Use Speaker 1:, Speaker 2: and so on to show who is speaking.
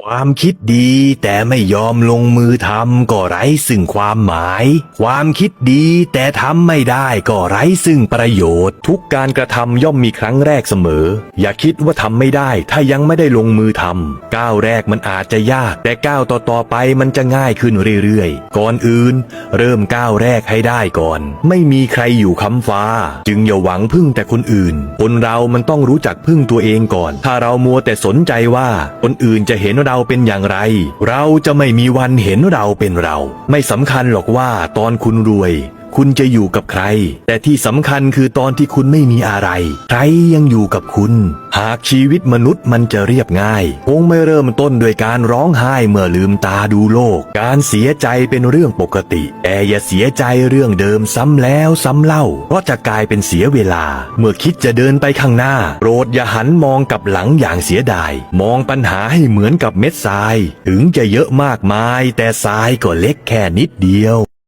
Speaker 1: ความคิดดีแต่ไม่ยอมลงมือทำก็ไร้ซึ่งความหมาย ความคิดดีแต่ทำไม่ได้ก็ไร้ซึ่งประโยชน์ ทุกการกระทำย่อมมีครั้งแรกเสมอ อย่าคิดว่าทำไม่ได้ถ้ายังไม่ได้ลงมือทำก้าวแรกมันอาจจะยาก แต่ก้าวต่อๆไปมันจะง่ายขึ้นเรื่อยๆ ก่อนอื่น เริ่มก้าวแรกให้ได้ก่อน ไม่มีใครอยู่ค้ำฟ้า จึงอย่าหวังพึ่งแต่คนอื่น คนเรามันต้องรู้จักพึ่งตัวเองก่อน ถ้าเรามัวแต่สนใจว่าคนอื่นจะเห็นเราเป็นอย่างไร เราจะไม่มีวันเห็นเราเป็นเรา ไม่สำคัญหรอกว่าตอนคุณรวย คุณจะอยู่กับใคร แต่ที่สำคัญคือตอนที่คุณไม่มีอะไร ใครยังอยู่กับคุณ หากชีวิตมนุษย์มันจะเรียบง่ายคงไม่เริ่มต้นด้วยการร้องไห้เมื่อลืมตาดูโลก การเสียใจเป็นเรื่องปกติ แต่อย่าเสียใจเรื่องเดิมซ้ำแล้วซ้ำเล่าเพราะจะกลายเป็นเสียเวลา เมื่อคิดจะเดินไปข้างหน้า โปรดอย่าหันมองกลับหลังอย่างเสียดาย มองปัญหาให้เหมือนกับเม็ดทราย ถึงจะเยอะมากมาย แต่ทรายก็เล็กแค่นิดเดียว